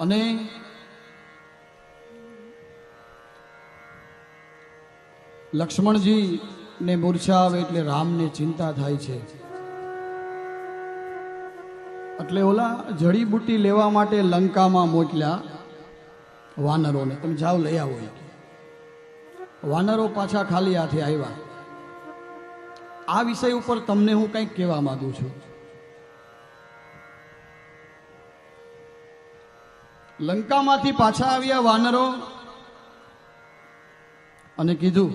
અને લક્ષ્મણજી ને મૂર્છા આવે એટલે રામને ચિંતા થાય છે. એટલે ઓલા જડીબુટી લેવા માટે લંકામાં મોકલ્યા વાનરોને. તમે જાઓ, લઈ આવો વાનરો પાછા ખાલી હાથે આવ્યા. આ વિષય ઉપર તમને હું કંઈક કહેવા માંગુ છું. લંકામાંથી પાછા આવ્યા વાનરો અને કીધું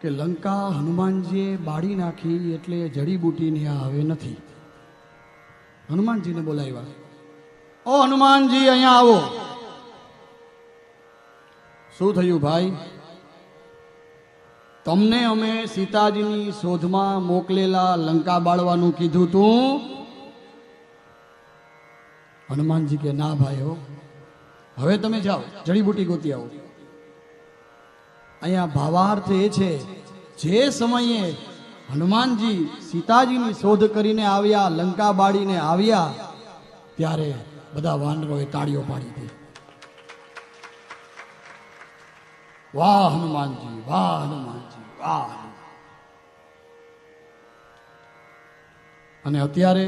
કે લંકા હનુમાનજીએ બાળી નાખી એટલે જડીબુટીની આ હવે નથી. હનુમાનજીને બોલાવ્યા. ઓ હનુમાનજી, અહીંયા આવો. શું થયું ભાઈ? તમને અમે સીતાજીની શોધમાં મોકલેલા લંકા બાળવાનું કીધું તું હનુમાનજી કે ના ભાઈ હો, હવે તમે જાઓ જડીબુટી ગોતી આવો. અહીંયા ભાવાર્થ એ છે, જે સમયે હનુમાનજી સીતાજીની શોધ કરીને આવ્યા, લંકા બાળીને આવ્યા, ત્યારે બધા વાનરોએ તાળીઓ પાડી હતી વાહ હનુમાનજી વાહ હનુમાનજી, વાહ અને અત્યારે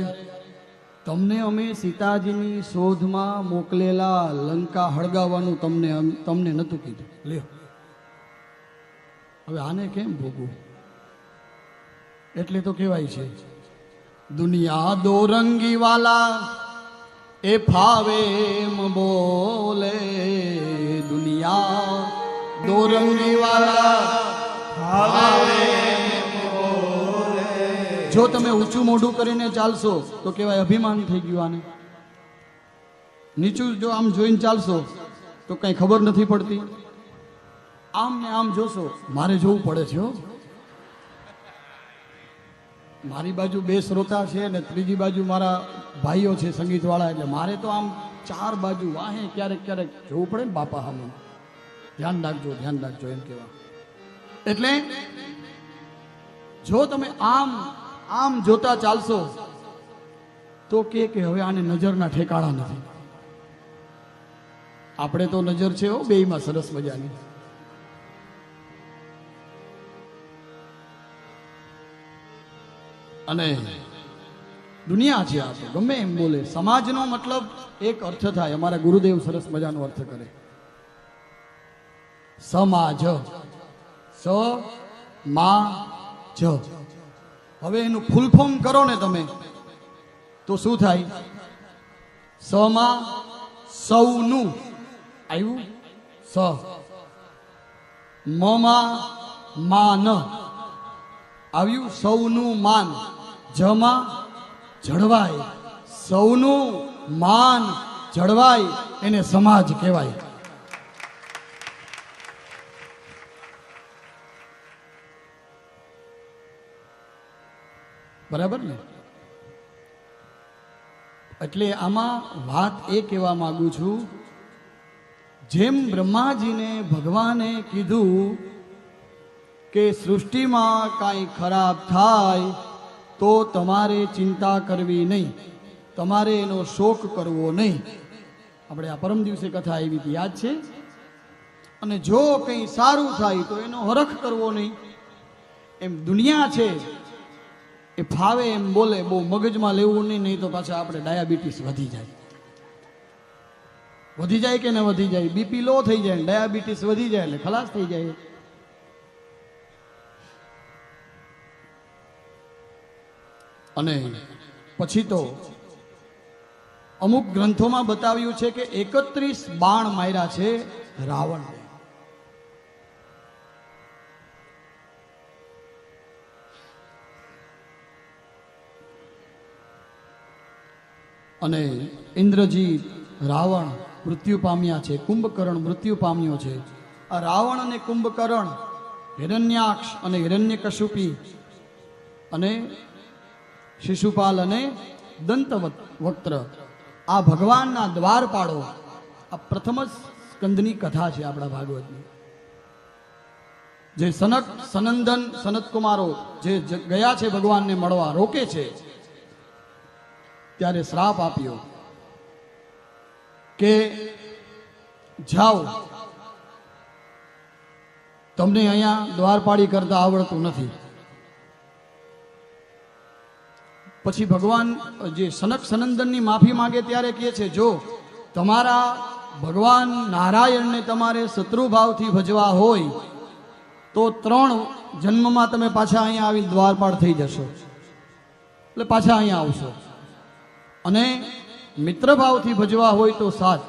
તમને અમે સીતાજીની શોધમાં મોકલેલા લંકા હળગાવવાનું તમને તમને નહોતું કીધું. લ્યો. હવે આને કેમ ભોગવું? એટલે તો કહેવાય છે, દુનિયા દોરંગી વાલા એ ફાવે એમ બોલે. દુનિયા દોરંગી વાલા ફાવે. જો તમે ઊંચું મોઢું કરીને ચાલશો, તો કહેવાય અભિમાન થઈ ગયું આને. નીચું જો આમ જોઈને ચાલશો, તો કઈ ખબર નથી પડતી. આમ ને આમ જોશો, મારે જોવું પડે છે મારી બાજુ બે શ્રોતા છે ને ત્રીજી બાજુ મારા ભાઈઓ છે સંગીતવાળા, એટલે મારે તો આમ ચાર બાજુ વાહે ક્યારેક ક્યારેક જોવું પડે ને બાપા સામે ધ્યાન રાખજો ધ્યાન રાખજો એમ કહેવા. એટલે જો તમે આમ આમ જોતા ચાલશો તો કે હવે આને નજરના ઠેકાણા નથી. આપણે તો નજર છે બેયમાં સરસ મજાની. અને દુનિયા છે આ તો, ગમે એમ બોલે. સમાજનો મતલબ એક અર્થ થાય. અમારા ગુરુદેવ સરસ મજાનો અર્થ કરે. સમાજ સ, મા, જ. હવે એનું ફૂલ ફોર્મ કરો ને તમે. તો શું થાય? સમાં સૌનું આવ્યું સ. મમાં માન. આવ્યું? સૌનું માન. જમાં જળવાય. સૌનું માન જળવાય. એને સમાજ કહેવાય. બરાબર ને? એટલે આમાં વાત એ કહેવા માંગુ છું, જેમ બ્રહ્માજીને ભગવાને કીધું કે સૃષ્ટિમાં કાંઈ ખરાબ થાય તો તમારે ચિંતા કરવી નહીં, તમારે એનો શોક કરવો નહીં. આપણે આ પરમ દિવસે કથા આવી યાદ છે? અને જો કંઈ સારું થાય તો એનો હરખ કરવો નહીં. એમ દુનિયા છે એ ફાવે એમ બોલે, બહુ મગજમાં લેવું નહીં નહીં તો પાછા આપણે ડાયાબિટીસ વધી જાય. વધી જાય કે ન વધી જાય? બીપી લો થઈ જાય ડાયાબિટીસ વધી જાય એટલે ખલાસ થઈ જાય. અને પછી તો અમુક ગ્રંથોમાં બતાવ્યું છે કે એકત્રીસ બાણ માર્યા છે રાવણ અને ઇન્દ્રજીત રાવણ મૃત્યુ પામ્યા છે, કુંભકર્ણ મૃત્યુ પામ્યો છે. આ રાવણ અને કુંભકર્ણ હિરણ્યાક્ષ અને હિરણ્યકશુપી અને શિશુપાલ અને દંત વક્ત્ર. આ ભગવાનના દ્વારપાળો આ પ્રથમ સ્કંદની કથા છે આપણા ભાગવતની. જે સનક, સનંદન સનત કુમારો જે ગયા છે ભગવાનને મળવા, રોકે છે. ત્યારે શ્રાપ આપ્યો કે, જાઓ. તમને અહીંયા દ્વારપાળી કરતા આવડતું નથી. પછી ભગવાન જે સનક સનંદનની માફી માંગે ત્યારે કહે છે, જો તમારા ભગવાન નારાયણને તમારે શત્રુભાવથી ભજવા હોય, તો ત્રણ જન્મમાં તમે પાછા અહીંયા આવી દ્વારપાળ થઈ જશો. એટલે પાછા અહીંયા આવશો. અને મિત્રભાવથી ભજવા હોય તો સાત